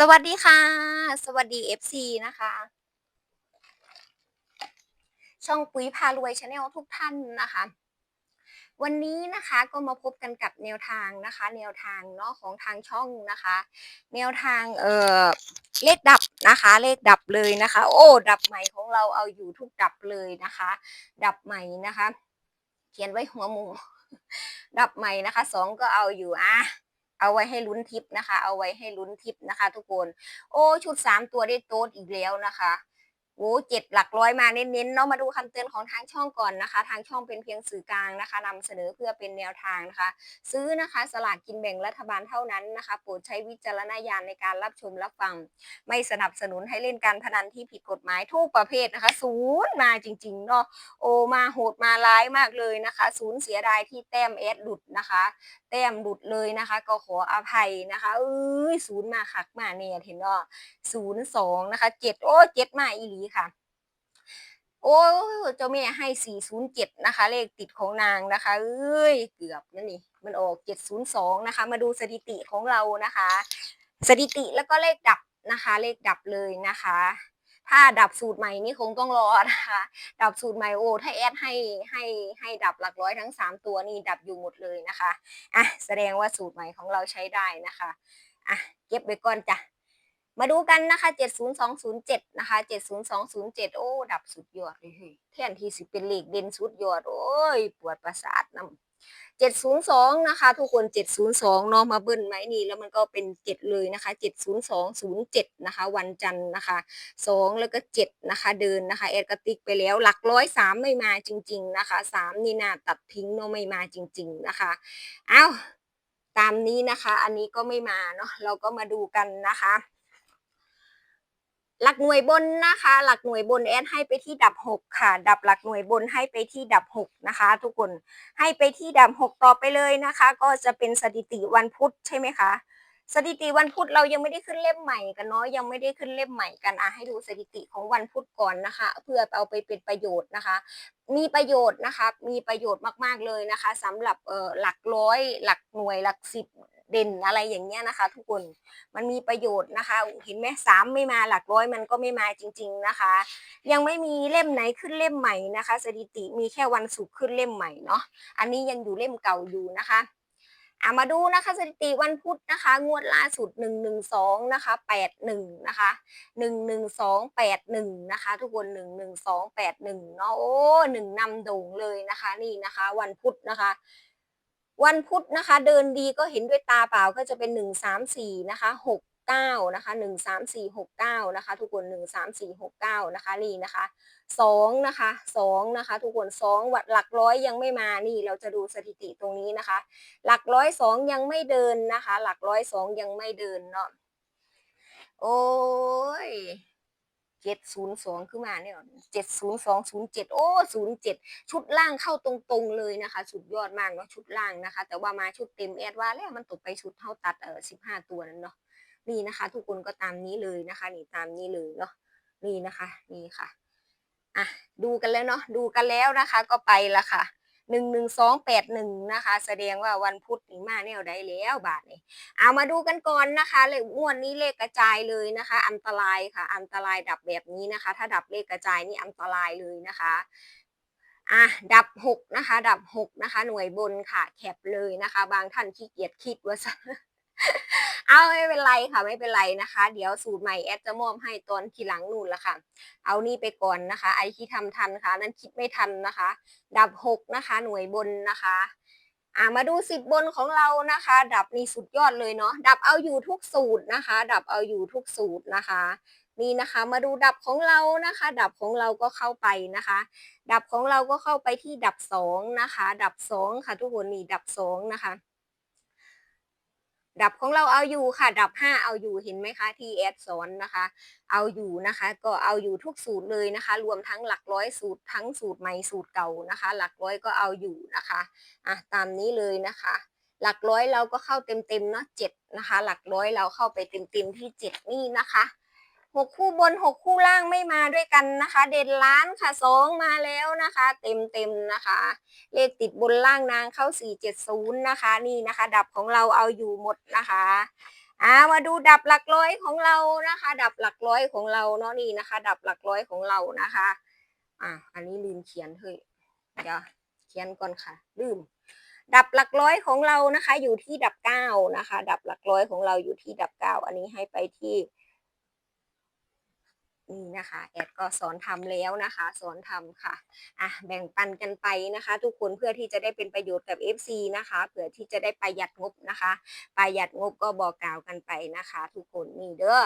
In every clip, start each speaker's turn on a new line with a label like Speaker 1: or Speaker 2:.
Speaker 1: สวัสดีค่ะ สวัสดี FC นะคะ ช่องปุ๋ยพารวยชาแนลทุกท่านนะคะ วันนี้นะคะก็มาพบกันกับแนวทางนะคะ แนวทางเนาะของทางช่องนะคะ แนวทางเอ่อเลขดับนะคะ เลขดับเลยนะคะ โอ้ ดับใหม่ของเราเอาอยู่ทุกดับเลยนะคะ ดับใหม่นะคะ เขียนไว้หัวมุมดับใหม่นะคะสองก็เอาอยู่อะ เอาไว้ให้ลุ้นทิปนะคะ เอาไว้ให้ลุ้นทิปนะคะ ทุกคน โอ้ชุดสามตัวได้โต๊ดอีกแล้วนะคะโอ้เจ็ดหลักร้อยมาเน้นๆเนาะมาดูคำเตือนของทางช่องก่อนนะคะ ทางช่องเป็นเพียงสื่อกลางนะคะนำเสนอเพื่อเป็นแนวทางนะคะ ซื้อนะคะ สลากกินแบ่งรัฐบาลเท่านั้นนะคะ โปรดใช้วิจารณญาณในการรับชมรับฟัง ไม่สนับสนุนให้เล่นการพนันที่ผิดกฎหมายทุกประเภทนะคะ ศูนย์มาจริงๆเนาะโอมาโหดมาร้ายมากเลยนะคะ ศูนย์เสียดายที่แต้มเอสหลุดนะคะแต้มหลุดเลยนะคะ ก็ขออภัยนะคะเอ้ยศูนย์มาคักมาเนี่ยเห็นเนาศูนย์สองนะคะเจ็ดโอ้เจ็ดมาอีหลีค่ะ โอ้เจ้าแม่ให้สี่ศูนย์เจ็ดนะคะ เลขติดของนางนะคะเอ้ยเกือบนั่นนี่มันออกเจ็ดศูนย์สองนะคะ มาดูสถิติของเรานะคะ สถิติแล้วก็เลขดับนะคะ เลขดับเลยนะคะ ถ้าดับสูตรใหม่นี่คงต้องรอนะคะ ดับสูตรใหม่โอ้ถ้าแอดให้ให้ให้ดับหลักร้อยทั้งสามตัวนี่ดับอยู่หมดเลยนะคะอะแสดงว่าสูตรใหม่ของเราใช้ได้นะคะอะเก็บไว้ก่อนจ้ะมาดูกันนะคะ 70207 นะคะ 70207 โอ้ ดับสุดยอดเลยเฮ้ยแทนที่สิเป็นเลขเด่นสุดยอด โอ้ย ปวดประสาทน้ำ 702นย์สองนะคะทุกคน702เนาะมาเบิ้ลไหมนี่แล้วมันก็เป็น7เลยนะคะ70207นย์สองศูนย์เจ็ดนะคะ วันจันทร์นะคะ2แล้วก็7นะคะเดินนะคะแอดกระติกไปแล้วหลักร้อยสามไม่มาจริง ๆนะคะ3นี่นาตัดทิ้งเนาะไม่มาจริง ๆนะคะเอ้าตามนี้นะคะ อันนี้ก็ไม่มาเนาะเราก็มาดูกันนะคะ หลักหน่วยบนนะคะ หลักหน่วยบนแอดให้ไปที่ดับหกค่ะ ดับหลักหน่วยบนให้ไปที่ดับหกนะคะ ทุกคนให้ไปที่ดับหกต่อไปเลยนะคะ ก็จะเป็นสถิติวันพุธใช่ไหมคะสถิติวันพุธเรายังไม่ได้ขึ้นเล่มใหม่กันเนาะยังไม่ได้ขึ้นเล่มใหม่กันอะให้ดูสถิติของวันพุธก่อนนะคะ เพื่อเอาไปเป็นประโยชน์นะคะ มีประโยชน์นะคะมีประโยชน์มากๆเลยนะคะสำหรับเอ่อหลักร้อย หลักหน่วยหลักสิบ เด่นอะไรอย่างเงี้ยนะคะ ทุกคนมันมีประโยชน์นะคะเห็นไหมสามไม่มาหลักร้อยมันก็ไม่มาจริง ๆนะคะ ยังไม่มีเล่มไหนขึ้นเล่มใหม่นะคะ สถิติมีแค่วันศุกร์ขึ้นเล่มใหม่เนาะอันนี้ยังอยู่เล่มเก่าอยู่นะคะอะมาดูนะคะสถิติวันพุธนะคะ งวดล่าสุดหนึ่งหนึ่งสองนะคะแปดหนึ่งนะคะหนึ่งหนึ่งสองแปดหนึ่งนะคะ ทุกคนหนึ่งหนึ่งสองแปดหนึ่งเนาะโอ้หนึ่งนำโด่งเลยนะคะ นี่นะคะ วันพุธนะคะ วันพุธนะคะ เดินดีก็เห็นด้วยตาเปล่าก็จะเป็นหนึ่งสามสี่นะคะหกเก้านะคะหนึ่งสามสี่หกเก้านะคะ ทุกคนหนึ่งสามสี่หกเก้านะคะนี่นะคะสองนะคะสองนะคะ ทุกคนสองวัดหลักร้อยยังไม่มานี่เราจะดูสถิติตรงนี้นะคะ หลักร้อยสองยังไม่เดินนะคะ หลักร้อยสองยังไม่เดินเนาะโอ้ย เจ็ดศูนย์สองขึ้นมาเนี่ยเจ็ดศูนย์สองศูนย์เจ็ดโอ้ศูนย์เจ็ดชุดล่างเข้าตรงๆเลยนะคะ สุดยอดมากเนาะชุดล่างนะคะ แต่ว่ามาชุดเต็มแอดว่าแล้วมันตกไปชุดเท่าตัดเออสิบห้าตัวนั้นเนาะนี่นะคะ ทุกคนก็ตามนี้เลยนะคะนี่ตามนี้เลยเนาะนี่นะคะ นี่ค่ะอะดูกันแล้วเนาะดูกันแล้วนะคะ ก็ไปละค่ะ หนึ่งหนึ่งสองแปดหนึ่งนะคะ แสดงว่าวันพุธนี่มาแนวได้แล้วบาทนี่เอามาดูกันก่อนนะคะเลขงวดนี้เลขกระจายเลยนะคะ อันตรายค่ะ อันตรายดับแบบนี้นะคะ ถ้าดับเลขกระจายนี่อันตรายเลยนะคะอะดับหกนะคะ ดับหกนะคะ หน่วยบนค่ะแคบเลยนะคะ บางท่านขี้เกียจคิดว่าซะ เอาไม่เป็นไรค่ะไม่เป็นไรนะคะ เดี๋ยวสูตรใหม่แอดจะมอบให้ตอนทีหลังนู่นละค่ะ เอานี่ไปก่อนนะคะ ไอที่ทำทันค่ะนั้นคิดไม่ทันนะคะ ดับหกนะคะ หน่วยบนนะคะอ่ามาดูสิบบนของเรานะคะ ดับนี่สุดยอดเลยเนาะดับเอาอยู่ทุกสูตรนะคะ ดับเอาอยู่ทุกสูตรนะคะนี่นะคะมาดูดับของเรานะคะ ดับของเราก็เข้าไปนะคะ ดับของเราก็เข้าไปที่ดับสองนะคะ ดับสองค่ะทุกคนนี่ดับสองนะคะ ดับของเราเอาอยู่ค่ะ ดับห้าเอาอยู่เห็นไหมคะที่แอดสอนนะคะ เอาอยู่นะคะ ก็เอาอยู่ทุกสูตรเลยนะคะ รวมทั้งหลักร้อยสูตรทั้งสูตรใหม่สูตรเก่านะคะ หลักร้อยก็เอาอยู่นะคะอะตามนี้เลยนะคะ หลักร้อยเราก็เข้าเต็มๆเนาะเจ็ดนะคะ หลักร้อยเราเข้าไปเต็มๆที่เจ็ดนี่นะคะ หกคู่บนหกคู่ล่างไม่มาด้วยกันนะคะ เด่นล้านค่ะสองมาแล้วนะคะ เต็มๆนะคะ เลขติดบนล่างนางเข้า470นย์นะคะ นี่นะคะ ดับของเราเอาอยู่หมดนะคะอ่ามาดูดับหลักร้อยของเรานะคะ ดับหลักร้อยของเราเนาะนี่นะคะ ดับหลักร้อยของเรานะคะอะอันนี้ลืมเขียนเฮ้ยเดี๋ยวเขียนก่อนค่ะ ลืม ดับหลักร้อยของเรานะคะ อยู่ที่ดับเก้านะคะ ดับหลักร้อยของเราอยู่ที่ดับเก้าอันนี้ให้ไปที่ นี่นะคะแอดก็สอนทำแล้วนะคะ สอนทำค่ะอะแบ่งปันกันไปนะคะ ทุกคนเพื่อที่จะได้เป็นประโยชน์กับ FC นะคะเพื่อที่จะได้ประหยัดงบนะคะประหยัดงบก็บอกกล่าวกันไปนะคะ ทุกคนนี่เด้อ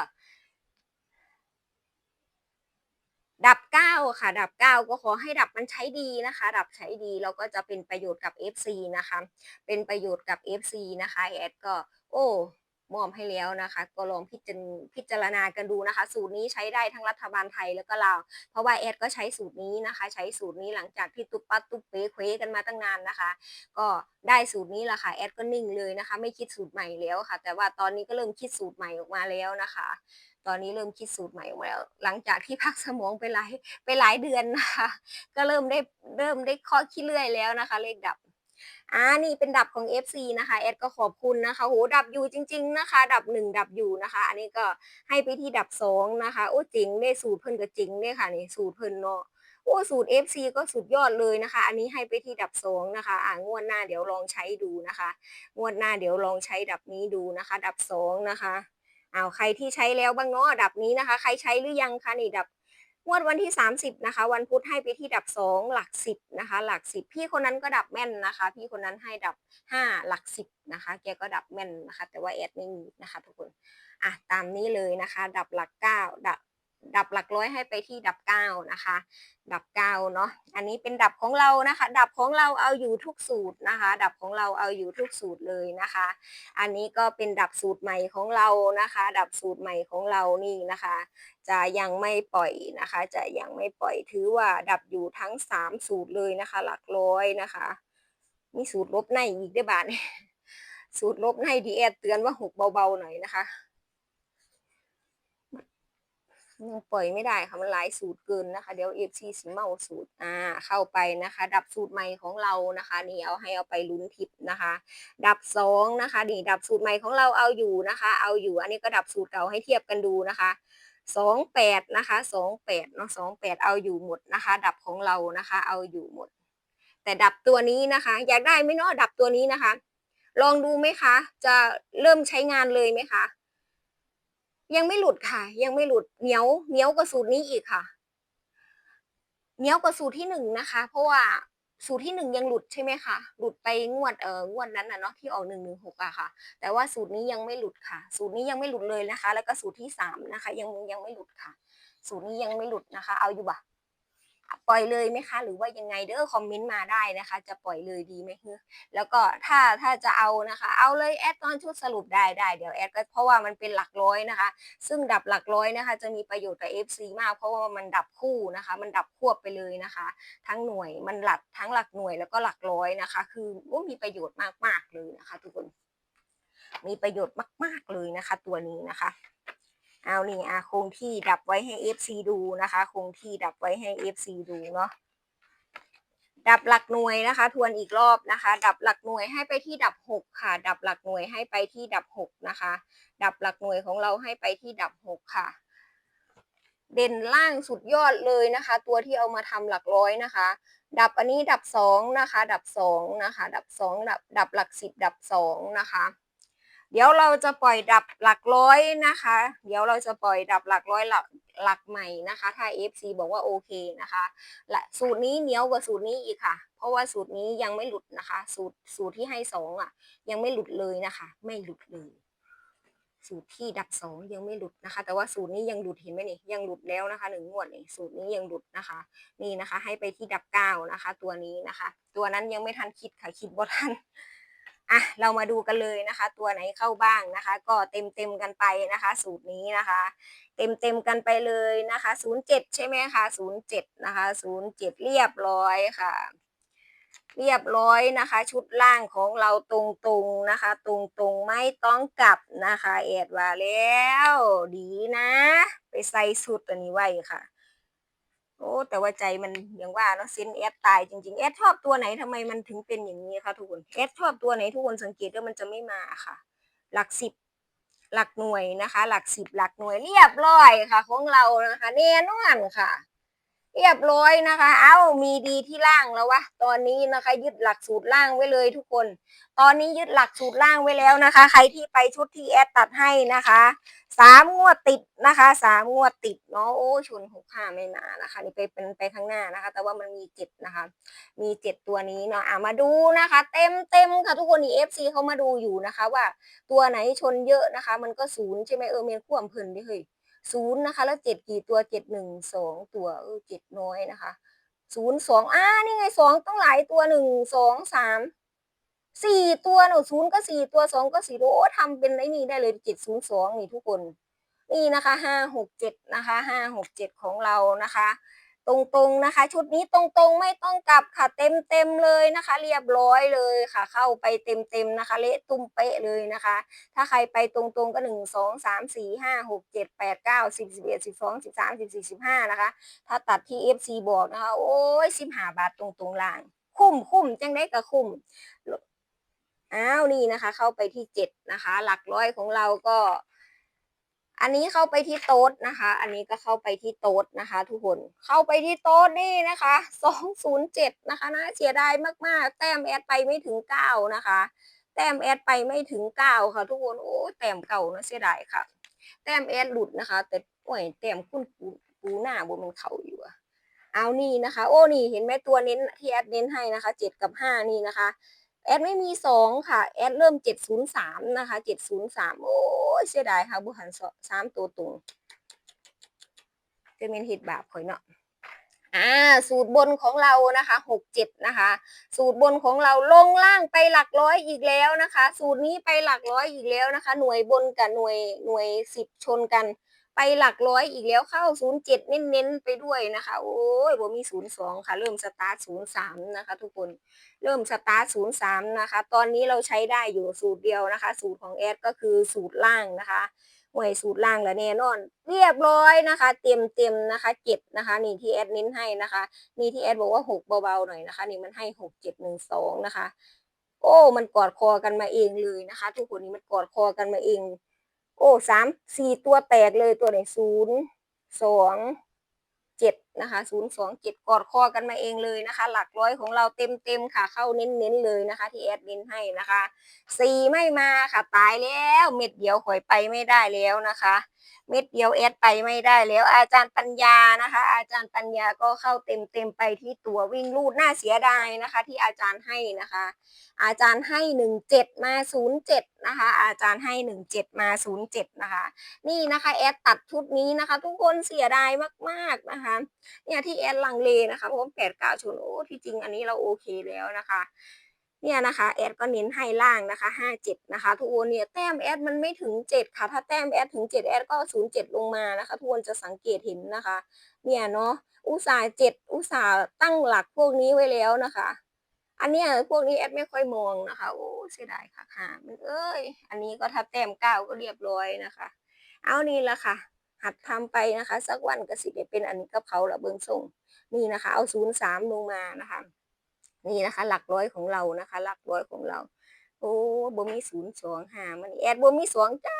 Speaker 1: ดับเก้าค่ะ ดับเก้าก็ขอให้ดับมันใช้ดีนะคะ ดับใช้ดีแล้วก็จะเป็นประโยชน์กับ FC นะคะ เป็นประโยชน์กับ FC นะคะแอดก็ โอ้ มอบให้แล้วนะคะ ก็ลองพิจารพิจารณากันดูนะคะ สูตรนี้ใช้ได้ทั้งรัฐบาลไทยแล้วก็ลาวเพราะว่าแอดก็ใช้สูตรนี้นะคะ ใช้สูตรนี้หลังจากที่ตุ๊บปั๊บตุ๊บเป๊เควกันมาตั้งนานนะคะ ก็ได้สูตรนี้แหละค่ะแอดก็นิ่งเลยนะคะ ไม่คิดสูตรใหม่แล้วค่ะ แต่ว่าตอนนี้ก็เริ่มคิดสูตรใหม่ออกมาแล้วนะคะ ตอนนี้เริ่มคิดสูตรใหม่ออกมาแล้ว หลังจากที่พักสมองไปหลายไปหลายเดือนนะคะ ก็เริ่มได้เริ่มได้ข้อคิดเรื่อยแล้วนะคะ เลขดับ อ่านี่เป็นดับของ FC นะคะแอดก็ขอบคุณนะคะโหดับอยู่จริง ๆนะคะ ดับหนึ่งดับอยู่นะคะ อันนี้ก็ให้ไปที่ดับสองนะคะโอ้จริงได้สูตรเพิ่นก็จริงเนี่ยค่ะนี่สูตรเพิ่นเนาะโอ้สูตร FC ก็สุดยอดเลยนะคะ อันนี้ให้ไปที่ดับสองนะคะอ่างวดหน้าเดี๋ยวลองใช้ดูนะคะ งวดหน้าเดี๋ยวลองใช้ดับนี้ดูนะคะ ดับสองนะคะอ้าวใครที่ใช้แล้วบ้างเนาะดับนี้นะคะ ใครใช้หรือยังคะนี่ดับ งวดวันที่ 30 นะคะ วันพุธให้ไปที่ดับ 2 หลัก 10 นะคะ หลัก 10 พี่คนนั้นก็ดับแม่นนะคะ พี่คนนั้นให้ดับ 5 หลัก 10 นะคะ แกก็ดับแม่นนะคะ แต่ว่าแอดไม่มีนะคะทุกคน อะ ตามนี้เลยนะคะ ดับหลัก 9 ดับ ดับหลักร้อยให้ไปที่ดับ9นะคะ ดับ9เนาะอันนี้เป็นดับของเรานะคะ ดับของเราเอาอยู่ทุกสูตรนะคะ ดับของเราเอาอยู่ทุกสูตรเลยนะคะ อันนี้ก็เป็นดับสูตรใหม่ของเรานะคะ ดับสูตรใหม่ของเรานี่นะคะ จะยังไม่ปล่อยนะคะ จะยังไม่ปล่อยถือว่าดับอยู่ทั้งสามสูตรเลยนะคะ หลักร้อยนะคะมีสูตรลบในอีกได้วยบาทสูตรลบในดีแอดเตือนว่าหกเบาๆหน่อยนะคะ ยังปล่อยไม่ได้ค่ะมันหลายสูตรเกินนะคะ เดี๋ยวเอฟซีสิเมาสูตรอ่าเข้าไปนะคะ ดับสูตรใหม่ของเรานะคะ นี่เอาให้เอาไปลุ้นทิปนะคะ ดับสองนะคะนี่ดับสูตรใหม่ของเราเอาอยู่นะคะ เอาอยู่อันนี้ก็ดับสูตรเก่าให้เทียบกันดูนะคะสองแปดนะคะสองแปดเนาะสองแปดเอาอยู่หมดนะคะ ดับของเรานะคะ เอาอยู่หมด แต่ดับตัวนี้นะคะ อยากได้ไหมเนาะดับตัวนี้นะคะ ลองดูไหมคะ จะเริ่มใช้งานเลยไหมคะ ยังไม่หลุดค่ะ ยังไม่หลุดเหนียวเหนียวกว่าสูตรนี้อีกค่ะเหนียวกว่าสูตรที่หนึ่งนะคะ เพราะว่าสูตรที่หนึ่งยังหลุดใช่ไหมคะหลุดไปงวดเอ่องวดนั้นนะเนาะที่ออกหนึ่งหนึ่งหกอะค่ะ แต่ว่าสูตรนี้ยังไม่หลุดค่ะ สูตรนี้ยังไม่หลุดเลยนะคะ แล้วก็สูตรที่สามนะคะ ยังยังไม่หลุดค่ะ สูตรนี้ยังไม่หลุดนะคะ เอาอยู่บ่ะ ปล่อยเลยไหมคะ หรือว่ายังไงเด้อคอมเมนต์มาได้นะคะ จะปล่อยเลยดีไหมคือแล้วก็ถ้าถ้าจะเอานะคะ เอาเลยแอดตอนชุดสรุปได้ได้เดี๋ยวแอดก็เพราะว่ามันเป็นหลักร้อยนะคะ ซึ่งดับหลักร้อยนะคะ จะมีประโยชน์กับ FC มาก เพราะว่ามันดับคู่นะคะ มันดับควบไปเลยนะคะ ทั้งหน่วยมันหลักทั้งหลักหน่วยแล้วก็หลักร้อยนะคะ คือว่ามีประโยชน์มากๆเลยนะคะ ทุกคน มีประโยชน์มาก ๆเลยนะคะ ตัวนี้นะคะ เอานี่อาคงที่ดับไว้ให้ FC ดูนะคะ คงที่ดับไว้ให้ FC ดูเนาะดับหลักหน่วยนะคะ ทวนอีกรอบนะคะ ดับหลักหน่วยให้ไปที่ดับหกค่ะ ดับหลักหน่วยให้ไปที่ดับหกนะคะ ดับหลักหน่วยของเราให้ไปที่ดับหกค่ะ เด่นล่างสุดยอดเลยนะคะ ตัวที่เอามาทำหลักร้อยนะคะ ดับอันนี้ดับสองนะคะ ดับสองนะคะ ดับสองดับดับหลักสิบดับสองนะคะ เดี๋ยวเราจะปล่อยดับหลักร้อยนะคะ เดี๋ยวเราจะปล่อยดับหลักร้อยหลักหลักใหม่นะคะ ถ้า FC บอกว่าโอเคนะคะและสูตรนี้เหนียวกว่าสูตรนี้อีกค่ะ เพราะว่าสูตรนี้ยังไม่หลุดนะคะ สูตรสูตรที่ให้สองอะ ยังไม่หลุดเลยนะคะ ไม่หลุดเลยสูตรที่ดับสองยังไม่หลุดนะคะ แต่ว่าสูตรนี้ยังหลุดเห็นไหมนี่ยังหลุดแล้วนะคะหนึ่งงวดนี่สูตรนี้ยังหลุดนะคะ นี่นะคะ ให้ไปที่ดับเก้านะคะ ตัวนี้นะคะ ตัวนั้นยังไม่ทันคิดค่ะคิดว่าทัน อะเรามาดูกันเลยนะคะ ตัวไหนเข้าบ้างนะคะ ก็เต็มเต็มกันไปนะคะ สูตรนี้นะคะ เต็มเต็มกันไปเลยนะคะ07ใช่ไหมคะ07นย์เจ็ดนะคะ07เรียบร้อยค่ะ เรียบร้อยนะคะ ชุดล่างของเราตรงๆนะคะ ตรงๆไม่ต้องกลับนะคะ เอ็ดว่าแล้ว ดีนะ ไปใส่สุดอันนี้ไว้ค่ะ โอ้แต่ว่าใจมันอย่างว่าเนาะเซนแอดตายจริงๆแอดชอบตัวไหนทำไมมันถึงเป็นอย่างนี้คะทุกคนแอดชอบตัวไหนทุกคนสังเกตว่ามันจะไม่มาค่ะ หลักสิบหลักหน่วยนะคะ หลักสิบหลักหน่วยเรียบร้อยค่ะ ของเรานะคะแน่นอนค่ะ เรียบร้อยนะคะ เอ้า มีดีที่ล่างแล้ววะ ตอนนี้นะคะ ยึดหลักสูตรล่างไว้เลยทุกคน ตอนนี้ยึดหลักสูตรล่างไว้แล้วนะคะ ใครที่ไปชุดที่แอดตัดให้นะคะสามงวดติดนะคะสามงวดติดเนาะโอ้ชนหกห้าไม่มานะคะ นี่ไปเป็นไปข้างหน้านะคะ แต่ว่ามันมีเจ็ดนะคะ มีเจ็ดตัวนี้เนาะอะมาดูนะคะ เต็มเต็มค่ะทุกคนนี่เอฟซีเขามาดูอยู่นะคะ ว่าตัวไหนชนเยอะนะคะ มันก็ศูนย์ใช่ไหมเออเมนข่วมเพลินดิเฮ้ย ศูนย์นะคะ แล้วเจ็ดกี่ตัวเจ็ดหนึ่งสองตัวเออเจ็ดน้อยนะคะศูนย์สองอ่านี่ไงสองต้องหลายตัวหนึ่งสองสามสี่ตัวหนูศูนย์ก็สี่ตัวสองก็สี่ตัวโอ้ทำเป็นไอ้นี่ได้เลยเจ็ดศูนย์สองนี่ทุกคน นี่นะคะห้าหกเจ็ดนะคะห้าหกเจ็ดของเรานะคะ ตรงๆนะคะ ชุดนี้ตรงๆไม่ต้องกลับค่ะเต็มเต็มๆเลยนะคะ เรียบร้อยเลยค่ะ เข้าไปเต็มเต็มๆนะคะ เละตุ้มเป๊ะเลยนะคะ ถ้าใครไปตรงๆก็หนึ่งสองสามสี่ห้าหกเจ็ดแปดเก้าสิบสิบเอ็ดสิบสองสิบสามสิบสี่สิบห้านะคะ ถ้าตัดที่ FC บอกนะคะ โอ้ยสิบห้าบาทตรงๆล่าง คุ้มคุ้มจังได้กับคุ้มอ้าวนี่นะคะ เข้าไปที่เจ็ดนะคะ หลักร้อยของเราก็ อันนี้เข้าไปที่โต๊ดนะคะ อันนี้ก็เข้าไปที่โต๊ดนะคะ ทุกคน เข้าไปที่โต๊ดนี่นะคะสองศูนย์เจ็ดนะคะน่าเสียดายมากๆ แต้มแอดไปไม่ถึงเก้านะคะ แต้มแอดไปไม่ถึงเก้าค่ะ ทุกคน โอ้แต้มเก่านะเสียดายค่ะ แต้มแอดหลุดนะคะ แต่โอ้ยแต้มคุณปูปูหน้าบนมันเขาอยู่อะเอานี่นะคะ โอ้นี่เห็นไหมตัวเน้นที่แอดเน้นให้นะคะเจ็ดกับห้านี่นะคะ แอดไม่มีสองค่ะ แอดเริ่มเจ็ดศูนย์สามนะคะเจ็ดศูนย์สามโอ้ยเสียดายค่ะบุหันสามตัวตรงจะเป็นเห็ดบาปข่อยเนาะอ่าสูตรบนของเรานะคะหกเจ็ดนะคะ สูตรบนของเราลงล่างไปหลักร้อยอีกแล้วนะคะ สูตรนี้ไปหลักร้อยอีกแล้วนะคะ หน่วยบนกับหน่วยหน่วยสิบชนกัน ไปหลักร้อยอีกแล้วเข้าศูนย์เจ็ดเน้นๆ ไปด้วยนะคะ โอ้ยบ่มีศูนย์สองค่ะ เริ่มสตาร์ทศูนย์สามนะคะ ทุกคนเริ่มสตาร์ทศูนย์สามนะคะ ตอนนี้เราใช้ได้อยู่สูตรเดียวนะคะ สูตรของแอดก็คือสูตรล่างนะคะหน่วยสูตรล่างแล้วแน่นอน เรียบร้อยนะคะ เต็มเต็มๆนะคะเจ็ดนะคะ นี่ที่แอดเน้นให้นะคะนี่ที่แอดบอกว่าหกเบาๆหน่อยนะคะ นี่มันให้หกเจ็ดหนึ่งสองนะคะ โอ้ มันกอดคอกันมาเองเลยนะคะ ทุกคนนี่มันกอดคอกันมาเอง โอ้สามสี่ตัวแตกเลยตัวไหนศูนย์สองเจ็ดนะคะศูนย์สองเจ็ดกอดคอกันมาเองเลยนะคะ หลักร้อยของเราเต็มเต็มค่ะเข้าเน้นๆเลยนะคะ ที่แอดนิ้นให้นะคะสี่ไม่มาค่ะตายแล้ว เม็ดเดียวข่อยไปไม่ได้แล้วนะคะเม็ดเดียวแอดไปไม่ได้แล้วอาจารย์ปัญญานะคะ อาจารย์ปัญญาก็เข้าเต็มเต็มไปที่ตัววิ่งลูดน่าเสียดายนะคะ ที่อาจารย์ให้นะคะ อาจารย์ให้หนึ่งเจ็ดมาศูนย์เจ็ดนะคะ อาจารย์ให้หนึ่งเจ็ดมาศูนย์เจ็ดนะคะ นี่นะคะแอดตัดชุดนี้นะคะ ทุกคนเสียดายมากๆนะคะ เนี่ยที่แอดลังเลนะคะเพราะแปดเก้าชนโอ้ที่จริงอันนี้เราโอเคแล้วนะคะ เนี่ยนะคะแอดก็เน้นให้ล่างนะคะห้าเจ็ดนะคะทุกคนเนี่ยแต้มแอดมันไม่ถึงเจ็ดค่ะ ถ้าแต้มแอดถึงเจ็ดแอดก็ศูนย์เจ็ดลงมานะคะ ทุกคนจะสังเกตเห็นนะคะ เนี่ยเนาะอุตสาห์เจ็ดอุตสาห์ตั้งหลักพวกนี้ไว้แล้วนะคะ อันเนี้ยพวกนี้แอดไม่ค่อยมองนะคะโอ้เสียดายค่ะค่ะมันเอ้ย อันนี้ก็ถ้าแต้มเก้าก็เรียบร้อยนะคะ เอานี่ละค่ะ หัดทำไปนะคะ สักวันก็สิได้เป็นอันนี้กับเขาละเบิงส่งนี่นะคะ เอาศูนย์สามลงมานะคะ นี่นะคะ หลักร้อยของเรานะคะ หลักร้อยของเรา โอ้บ่มีศูนย์สองหามันแอดบ่มีสองจ้า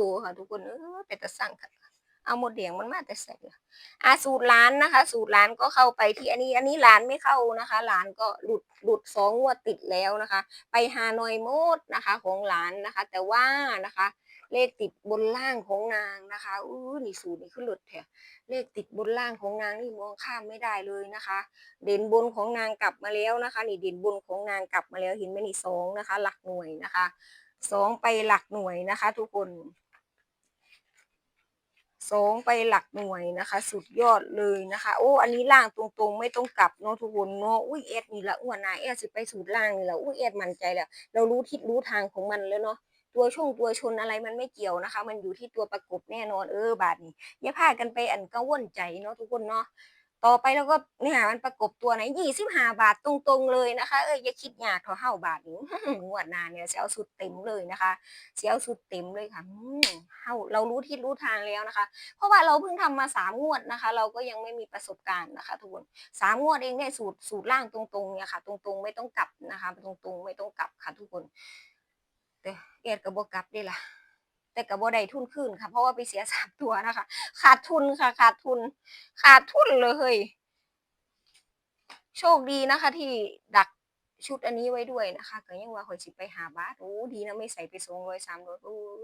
Speaker 1: ตัวค่ะ ทุกคนเออเป็นตะสั่งค่ะเอาหมดเดียงมันมาแต่ใส่ละอะสูตรร้านนะคะ สูตรร้านก็เข้าไปที่อันนี้ อันนี้ร้านไม่เข้านะคะร้านก็หลุดหลุดสองงวดติดแล้วนะคะ ไปฮานอยโมดนะคะของร้านนะคะ แต่ว่านะคะ เลขติดบนล่างของนางนะคะอู้นี่สูตรนี่ขึ้นหลุดแถวเลขติดบนล่างของนางนี่มองข้ามไม่ได้เลยนะคะ เด่นบนของนางกลับมาแล้วนะคะ นี่เด่นบนของนางกลับมาแล้วเห็นไหมนี่สองนะคะ หลักหน่วยนะคะสองไปหลักหน่วยนะคะ ทุกคนสองไปหลักหน่วยนะคะ สุดยอดเลยนะคะ โอ้อันนี้ล่างตรงๆ ไม่ต้องกลับเนาะทุกคนเนาะอุ้ยเอ็ดนี่ละอ้วนนายเอ็ดสิไปสูตรล่างนี่ละอุ้ยเอ็ดมั่นใจแล้ว เรารู้ทิศรู้ทางของมันแล้วเนาะ ตัวช่วงตัวชนอะไรมันไม่เกี่ยวนะคะ มันอยู่ที่ตัวประกบแน่นอนเออบาทนี้อย่าพากันไปอันกังวลใจเนาะทุกคนเนาะต่อไปแล้วก็เนี่ยมันประกบตัวไหนยี่สิบห้าบาทตรงๆเลยนะคะ เอ้ยอย่าคิดยากเท่าเฮาบาทนี้งวดหน้าเนี่ยเสียเอาสุดเต็มเลยนะคะเสียเอาสุดเต็มเลยค่ะอืมเฮาเรารู้ทิศรู้ทางแล้วนะคะ เพราะว่าเราเพิ่งทำมาสามงวดนะคะ เราก็ยังไม่มีประสบการณ์นะคะทุกคนสามงวดเองเนี่ยสูตรสูตรล่างตรงๆเนี่ยค่ะ ตรงๆไม่ต้องกลับนะคะ ตรงๆไม่ต้องกลับค่ะทุกคน แต่เอ็ดกับบกลับได้ล่ะ แต่กับบได้ทุนขึ้นค่ะ เพราะว่าไปเสียสามตัวนะคะ ขาดทุนค่ะ ขาดทุน ขาดทุนเลยโชคดีนะคะ ที่ดักชุดอันนี้ไว้ด้วยนะคะก็ยังว่าคอยสิไปหาบาสโอ้ดีนะไม่ใส่ไปสองร้อยสามร้อยโอ้ย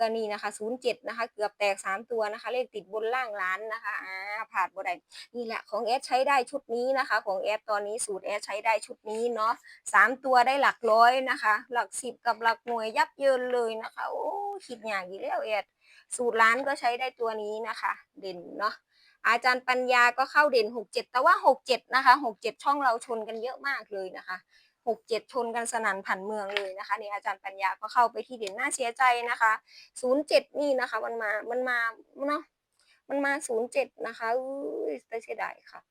Speaker 1: ก็นี่นะคะศูนย์เจ็ดนะคะ เกือบแตกสามตัวนะคะ เลขติดบนล่างล้านนะคะอ่าผ่านบ่ได้นี่แหละของแอดใช้ได้ชุดนี้นะคะ ของแอดตอนนี้สูตรแอดใช้ได้ชุดนี้เนาะสามตัวได้หลักร้อยนะคะ หลักสิบกับหลักหน่วยยับเยินเลยนะคะโอ้คิดอย่างอีกแล้วแอดสูตรล้านก็ใช้ได้ตัวนี้นะคะ เด่นเนาะอาจารย์ปัญญาก็เข้าเด่นหกเจ็ดแต่ว่าหกเจ็ดนะคะหกเจ็ดช่องเราชนกันเยอะมากเลยนะคะ หกเจ็ดชนกันสนั่นผันเมืองเลยนะคะนี่อาจารย์ปัญญาก็เข้าไปที่เด่นน่าเสียใจนะคะศูนย์เจ็ดนี่นะคะมันมามันมาเนาะมันมาศูนย์เจ็ดนะคะอุ้ยแต่เสียดายค่ะ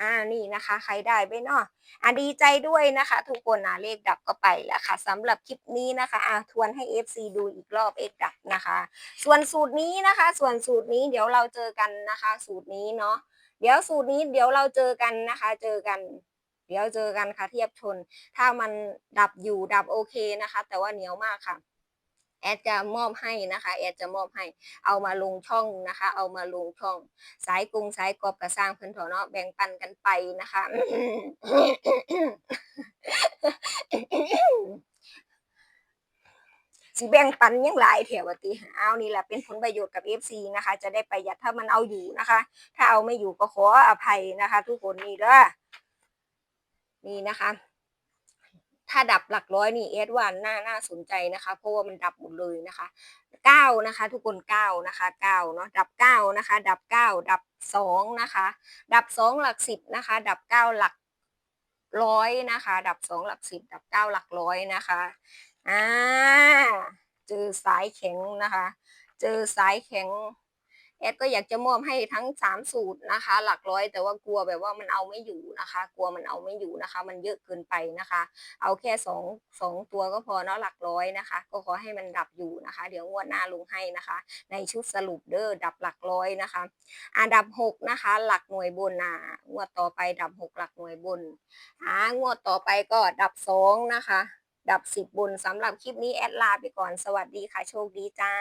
Speaker 1: อ่านี่นะคะ ใครได้ไปเนาะอะดีใจด้วยนะคะ ทุกคนนะเลขดับก็ไปแล้วค่ะสำหรับคลิปนี้นะคะอะทวนให้ FC ดูอีกรอบเอกดับนะคะ ส่วนสูตรนี้นะคะ ส่วนสูตรนี้เดี๋ยวเราเจอกันนะคะ สูตรนี้เนาะเดี๋ยวสูตรนี้เดี๋ยวเราเจอกันนะคะ เจอกัน เดี๋ยวเจอกันค่ะเทียบชน ถ้ามันดับอยู่ดับโอเคนะคะ แต่ว่าเหนียวมากค่ะ แอดจะมอบให้นะคะ แอดจะมอบให้ เอามาลงช่องนะคะ เอามาลงช่อง สายกรุงสายกอบกระสร้างเพิ่อนถอเนาะแบ่งปันกันไปนะคะ สิแบ่งปันยังหลายแถวว่าติเอานี่แหละเป็นผลประโยชน์กับ FC นะคะ จะได้ประหยัดถ้ามันเอาอยู่นะคะ ถ้าเอาไม่อยู่ก็ขออภัยนะคะ ทุกคนนี่เด้อ นี่นะคะ ถ้าดับหลักร้อยนี่เอสว่าน่าน่าสนใจนะคะ เพราะว่ามันดับหมดเลยนะคะเก้านะคะ ทุกคนเก้านะคะเก้าเนาะดับเก้านะคะ ดับเก้าดับสองนะคะ ดับสองหลักสิบนะคะ ดับเก้าหลักร้อยนะคะ ดับสองหลักสิบดับเก้าหลักร้อยนะคะอ่าเจอสายแข็งนะคะ เจอสายแข็ง แอดก็อยากจะมอบให้ทั้งสามสูตรนะคะ หลักร้อยแต่ว่ากลัวแบบว่ามันเอาไม่อยู่นะคะ กลัวมันเอาไม่อยู่นะคะ มันเยอะเกินไปนะคะ เอาแค่สองสองตัวก็พอเนาะหลักร้อยนะคะ ก็ขอให้มันดับอยู่นะคะ เดี๋ยวงวดหน้าลงให้นะคะ ในชุดสรุปเด้อดับหลักร้อยนะคะ อันดับหกนะคะ หลักหน่วยบนนะงวดต่อไปดับหกหลักหน่วยบนอ่างวดต่อไปก็ดับสองนะคะ ดับสิบบนสำหรับคลิปนี้แอดลาไปก่อนสวัสดีค่ะ โชคดีจ้า